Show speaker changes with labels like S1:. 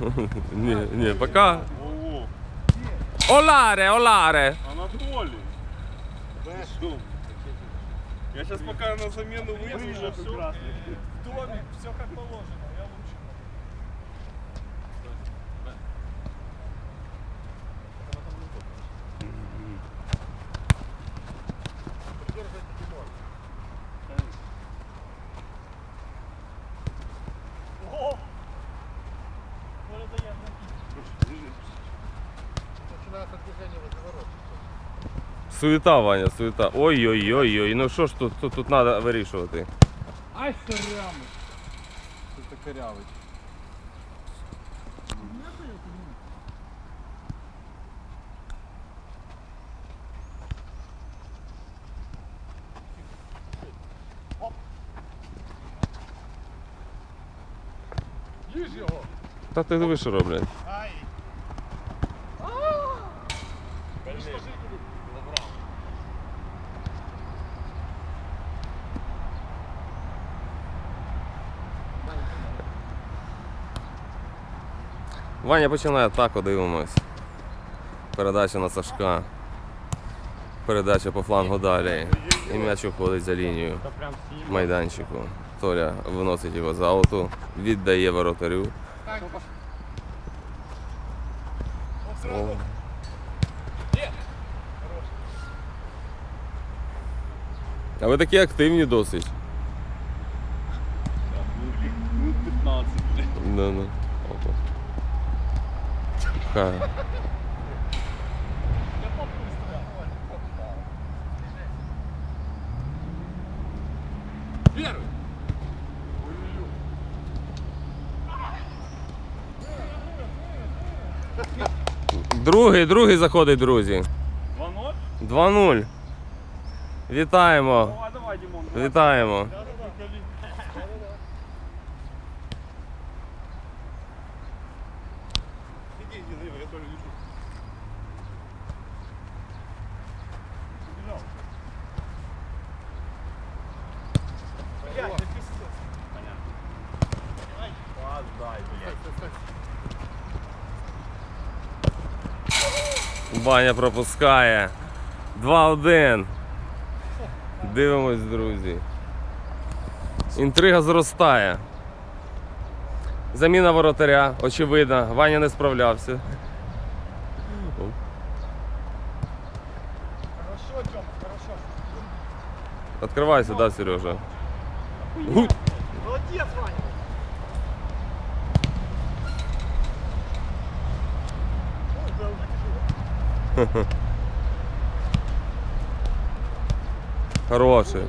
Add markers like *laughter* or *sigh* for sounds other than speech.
S1: *laughs* Ні, ні, пока. Оларе, оларе.
S2: Анатолий. Что? Я сейчас пока на замену выйду, уже все.
S3: В доме, все как положено,
S1: Суета, Ваня, суета. Ой-ой-ой-ой. Ну що ж тут, тут, тут треба вирішувати.
S3: Ай, сорями. Це корявий. Їж його.
S1: Та ти диви, що роблять.
S4: Ай!
S1: Ваня починає атаку, дивимось. Передача на Сашка. Передача по флангу далі. І м'яч уходить за лінію майданчику. Толя виносить його за ауту, віддає воротарю. О. А ви такі активні досить.
S2: Минут 15.
S3: Первый.
S1: Другий, другий заходить, друзі.
S2: 2-0?
S1: 2-0. Вітаємо.
S2: Давай, давай, Димон. давай.
S1: Вітаємо.
S4: Иди, иди, Дима, я тоже лечу. Блядь, ты пиздец.
S1: Баня пропускає. 2-1. Дивимось, друзі. Інтрига зростає. Заміна воротаря, очевидно. Ваня не справлявся.
S3: Хорошо, Тём, хорошо.
S1: Відкривайся, да, Сережа?
S3: Молодец, Ваня.
S1: Хороший.